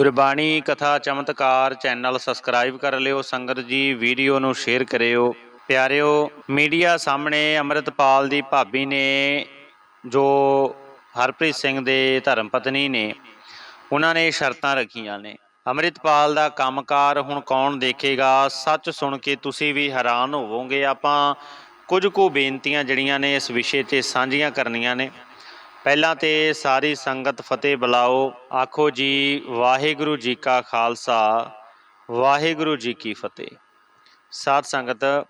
ਗੁਰਬਾਣੀ ਕਥਾ ਚਮਤਕਾਰ channel subscribe ਕਰ ਲਿਓ, ਸੰਗਤ ਜੀ ਵੀਡੀਓ ਨੂੰ ਸ਼ੇਅਰ ਕਰਿਓ। ਪਿਆਰਿਓ, ਮੀਡੀਆ ਸਾਹਮਣੇ ਅੰਮ੍ਰਿਤਪਾਲ ਦੀ ਭਾਬੀ ਨੇ, ਜੋ ਹਰਪ੍ਰੀਤ ਸਿੰਘ ਦੇ ਧਰਮ ਪਤਨੀ ਨੇ, ਉਹਨਾਂ ਨੇ ਸ਼ਰਤਾਂ ਰੱਖੀਆਂ ਨੇ। ਅੰਮ੍ਰਿਤਪਾਲ ਦਾ ਕੰਮਕਾਰ ਹੁਣ ਕੌਣ ਦੇਖੇਗਾ? ਸੱਚ ਸੁਣ ਕੇ ਤੁਸੀਂ ਵੀ ਹੈਰਾਨ ਹੋਵੋਗੇ। ਆਪਾਂ ਕੁਝ ਕੁ ਬੇਨਤੀਆਂ ਜਿਹੜੀਆਂ ਨੇ ਇਸ ਵਿਸ਼ੇ ਤੇ ਸਾਂਝੀਆਂ ਕਰਨੀਆਂ ਨੇ। ਪਹਿਲਾਂ ਤੇ ਸਾਰੀ ਸੰਗਤ ਫਤਿਹ ਬੁਲਾਓ। ਆਖੋ ਜੀ, ਵਾਹਿਗੁਰੂ ਜੀ ਕਾ ਖਾਲਸਾ, ਵਾਹਿਗੁਰੂ ਜੀ ਕੀ ਫਤਿਹ। ਸਾਧ ਸੰਗਤ,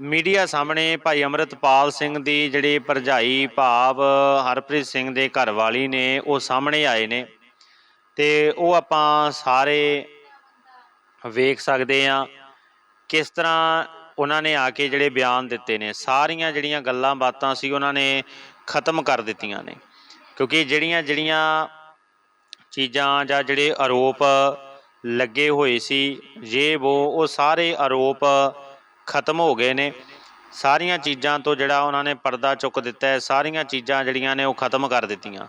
ਮੀਡੀਆ ਸਾਹਮਣੇ ਭਾਈ ਅਮਰਤਪਾਲ ਸਿੰਘ ਦੀ ਜਿਹੜੀ ਭਰਜਾਈ ਭਾਵ ਹਰਪ੍ਰੀਤ ਸਿੰਘ ਦੇ ਘਰ ਵਾਲੀ ਨੇ, ਉਹ ਸਾਹਮਣੇ ਆਏ ਨੇ। ਤੇ ਉਹ ਆਪਾਂ ਸਾਰੇ ਵੇਖ ਸਕਦੇ ਆ ਕਿਸ ਤਰ੍ਹਾਂ ਉਹਨਾਂ ਨੇ ਆ ਕੇ ਜਿਹੜੇ ਬਿਆਨ ਦਿੱਤੇ ਨੇ। ਸਾਰੀਆਂ ਜਿਹੜੀਆਂ ਗੱਲਾਂ ਬਾਤਾਂ ਸੀ, ਉਹਨਾਂ ਨੇ ਖਤਮ ਕਰ ਦਿੱਤੀਆਂ ਨੇ। ਕਿਉਂਕਿ ਜਿਹੜੀਆਂ ਜਿਹੜੀਆਂ ਚੀਜ਼ਾਂ ਜਾਂ ਜਿਹੜੇ ਆਰੋਪ ਲੱਗੇ ਹੋਏ ਸੀ ਇਹ ਉਹ ਉਹ ਸਾਰੇ ਆਰੋਪ ਖਤਮ ਹੋ ਗਏ ਨੇ। ਸਾਰੀਆਂ ਚੀਜ਼ਾਂ ਤੋਂ ਜਿਹੜਾ ਉਹਨਾਂ ਨੇ ਪਰਦਾ ਚੁੱਕ ਦਿੱਤਾ ਹੈ, ਸਾਰੀਆਂ ਚੀਜ਼ਾਂ ਜਿਹੜੀਆਂ ਨੇ ਉਹ ਖਤਮ ਕਰ ਦਿੱਤੀਆਂ।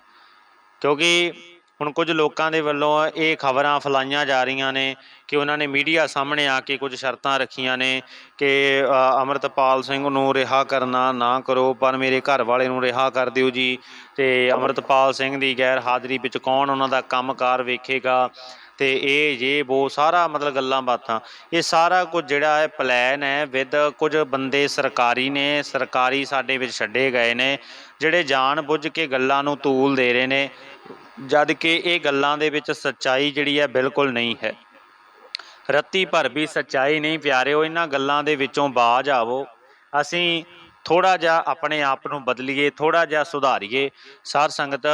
ਕਿਉਂਕਿ ਹੁਣ ਕੁਝ ਲੋਕਾਂ ਦੇ ਵੱਲੋਂ ਇਹ ਖਬਰਾਂ ਫਲਾਈਆਂ ਜਾ ਰਹੀਆਂ ਨੇ ਕਿ ਉਹਨਾਂ ਨੇ ਮੀਡੀਆ ਸਾਹਮਣੇ ਆ ਕੇ ਕੁਝ ਸ਼ਰਤਾਂ ਰੱਖੀਆਂ ਨੇ ਕਿ ਅ, ਅਮਰਤਪਾਲ ਸਿੰਘ ਨੂੰ ਰਿਹਾ ਕਰਨਾ ਨਾ ਕਰੋ ਪਰ ਮੇਰੇ ਘਰ ਵਾਲੇ ਨੂੰ ਰਿਹਾ ਕਰ ਦਿਓ ਜੀ। ਤੇ ਅਮਰਤਪਾਲ ਸਿੰਘ ਦੀ ਗੈਰ ਹਾਜ਼ਰੀ ਵਿੱਚ ਕੌਣ ਉਹਨਾਂ ਦਾ ਕੰਮਕਾਰ ਵੇਖੇਗਾ? ਤੇ ਇਹ ਜੇ ਉਹ ਸਾਰਾ ਮਤਲਬ ਗੱਲਾਂ ਬਾਤਾਂ ਇਹ ਸਾਰਾ ਕੁਝ ਜਿਹੜਾ ਹੈ ਪਲਾਨ ਹੈ ਵਿਦ ਕੁਝ ਬੰਦੇ ਸਰਕਾਰੀ ਨੇ ਸਰਕਾਰੀ ਸਾਡੇ ਵਿੱਚ ਛੱਡੇ ਗਏ ਨੇ ਜਿਹੜੇ ਜਾਣ ਬੁੱਝ ਕੇ ਗੱਲਾਂ ਨੂੰ ਤੂਲ ਦੇ ਰਹੇ ਨੇ। ਜਦ ਕਿ ਇਹ ਗੱਲਾਂ ਦੇ ਵਿੱਚ ਸੱਚਾਈ ਜਿਹੜੀ ਹੈ ਬਿਲਕੁਲ ਨਹੀਂ ਹੈ। ਰੱਤੀ ਭਰ ਵੀ ਸੱਚਾਈ ਨਹੀਂ ਪਿਆਰਿਓ, ਇਹਨਾਂ ਗੱਲਾਂ ਦੇ ਵਿੱਚੋਂ ਬਾਜ ਆਵੋ। ਅਸੀਂ ਥੋੜਾ ਜਿਹਾ ਆਪਣੇ ਆਪ ਨੂੰ ਬਦਲੀਏ ਥੋੜਾ ਜਿਹਾ ਸੁਧਾਰੀਏ। ਸਾਧ ਸੰਗਤ,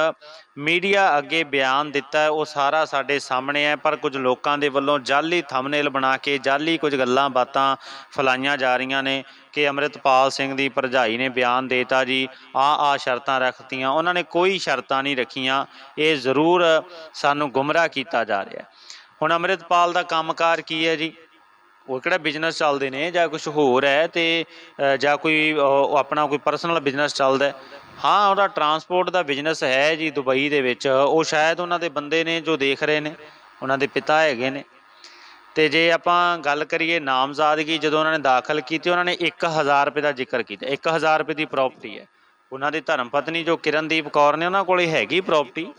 ਮੀਡੀਆ ਅੱਗੇ ਬਿਆਨ ਦਿੱਤਾ ਉਹ ਸਾਰਾ ਸਾਡੇ ਸਾਹਮਣੇ ਹੈ, ਪਰ ਕੁਝ ਲੋਕਾਂ ਦੇ ਵੱਲੋਂ ਜਾਲੀ ਥੰਬਨੇਲ ਬਣਾ ਕੇ ਜਾਲੀ ਕੁਝ ਗੱਲਾਂ ਬਾਤਾਂ ਫਲਾਈਆਂ ਜਾ ਰਹੀਆਂ ਨੇ ਕਿ ਅੰਮ੍ਰਿਤਪਾਲ ਸਿੰਘ ਦੀ ਭਰਜਾਈ ਨੇ ਬਿਆਨ ਦੇਤਾ ਜੀ ਆ ਆ ਸ਼ਰਤਾਂ ਰੱਖਤੀਆਂ, ਉਹਨਾਂ ਨੇ ਕੋਈ ਸ਼ਰਤਾਂ ਨਹੀਂ ਰੱਖੀਆਂ, ਇਹ ਜ਼ਰੂਰ ਸਾਨੂੰ ਗੁੰਮਰਾਹ ਕੀਤਾ ਜਾ ਰਿਹਾ ਹੁਣ ਅੰਮ੍ਰਿਤਪਾਲ ਦਾ ਕੰਮਕਾਰ ਕੀ ਹੈ ਜੀ? ਉਹ ਕਿਹੜਾ ਬਿਜ਼ਨਸ ਚੱਲਦੇ ਨੇ ਜਾਂ ਕੁਝ ਹੋਰ ਹੈ ਤੇ ਜਾਂ ਕੋਈ ਆਪਣਾ ਕੋਈ ਪਰਸਨਲ ਬਿਜ਼ਨਸ ਚੱਲਦਾ ਹਾਂ? ਉਹਦਾ ਟਰਾਂਸਪੋਰਟ ਦਾ ਬਿਜ਼ਨਸ ਹੈ ਜੀ ਦੁਬਈ ਦੇ ਵਿੱਚ। ਉਹ ਸ਼ਾਇਦ ਉਹਨਾਂ ਦੇ ਬੰਦੇ ਨੇ ਜੋ ਦੇਖ ਰਹੇ ਨੇ, ਉਹਨਾਂ ਦੇ ਪਿਤਾ ਹੈਗੇ ਨੇ। ਤੇ ਜੇ ਆਪਾਂ ਗੱਲ ਕਰੀਏ ਨਾਮਜ਼ਾਦਗੀ ਜਦੋਂ ਉਹਨਾਂ ਨੇ ਦਾਖਲ ਕੀਤੀ, ਉਹਨਾਂ ਨੇ 1000 ਰੁਪਏ ਦਾ ਜ਼ਿਕਰ ਕੀਤਾ। 1000 ਰੁਪਏ ਦੀ ਪ੍ਰਾਪਰਟੀ ਹੈ। ਉਹਨਾਂ ਦੀ ਧਰਮ ਪਤਨੀ ਜੋ ਕਿਰਨਦੀਪ ਕੌਰ ਨੇ, ਉਹਨਾਂ ਕੋਲੇ ਹੈਗੀ ਪ੍ਰਾਪਰਟੀ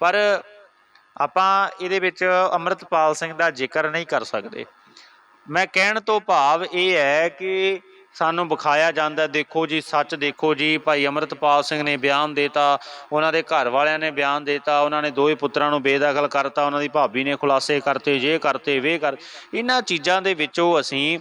ਪਰ ਆਪਾਂ ਇਹਦੇ ਵਿੱਚ ਅੰਮ੍ਰਿਤਪਾਲ ਸਿੰਘ ਦਾ ਜ਼ਿਕਰ ਨਹੀਂ ਕਰ ਸਕਦੇ। ਮੈਂ ਕਹਿਣ ਤੋਂ ਭਾਵ ਇਹ ਹੈ ਕਿ ਸਾਨੂੰ ਵਿਖਾਇਆ ਜਾਂਦਾ ਦੇਖੋ ਜੀ, ਸੱਚ ਦੇਖੋ ਜੀ, ਭਾਈ ਅਮਰਤਪਾਲ ਸਿੰਘ ਨੇ ਬਿਆਨ ਦੇਤਾ, ਉਹਨਾਂ ਦੇ ਘਰ ਵਾਲਿਆਂ ਨੇ ਬਿਆਨ ਦੇਤਾ, ਉਹਨਾਂ ਨੇ ਦੋਵੇਂ ਪੁੱਤਰਾਂ ਨੂੰ ਬੇਦਖਲ ਕਰਤਾ, ਉਹਨਾਂ ਦੀ ਭਾਬੀ ਨੇ ਖੁਲਾਸੇ ਕਰਤੇ, ਜੇ ਕਰਤੇ, ਵੇ ਕਰ, ਇਹਨਾਂ ਚੀਜ਼ਾਂ ਦੇ ਵਿੱਚੋਂ ਅਸੀਂ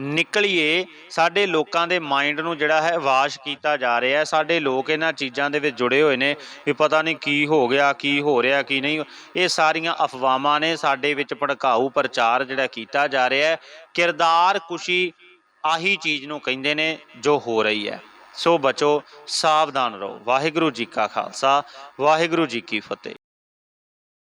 ਨਿਕਲੀਏ, ਸਾਡੇ ਲੋਕਾਂ ਦੇ ਮਾਈਂਡ ਨੂੰ ਜਿਹੜਾ ਹੈ ਵਾਸ਼ ਕੀਤਾ ਜਾ ਰਿਹਾ ਹੈ। ਸਾਡੇ ਲੋਕ ਇਹਨਾਂ ਚੀਜ਼ਾਂ ਦੇ ਵਿੱਚ ਜੁੜੇ ਹੋਏ ਨੇ ਵੀ ਪਤਾ ਨਹੀਂ ਕੀ ਹੋ ਗਿਆ, ਕੀ ਹੋ ਰਿਹਾ, ਕੀ ਨਹੀਂ। ਇਹ ਸਾਰੀਆਂ ਅਫਵਾਹਾਂ ਨੇ ਸਾਡੇ ਵਿੱਚ ਭੜਕਾਊ ਪ੍ਰਚਾਰ ਜਿਹੜਾ ਕੀਤਾ ਜਾ ਰਿਹਾ ਹੈ। ਕਿਰਦਾਰ ਕੁਸ਼ੀ ਆਹੀ ਚੀਜ਼ ਨੂੰ ਕਹਿੰਦੇ ਨੇ ਜੋ ਹੋ ਰਹੀ ਹੈ। ਸੋ ਬਚੋ, ਸਾਵਧਾਨ ਰਹੋ। ਵਾਹਿਗੁਰੂ ਜੀ ਕਾ ਖਾਲਸਾ, ਵਾਹਿਗੁਰੂ ਜੀ ਕੀ ਫਤਿਹ।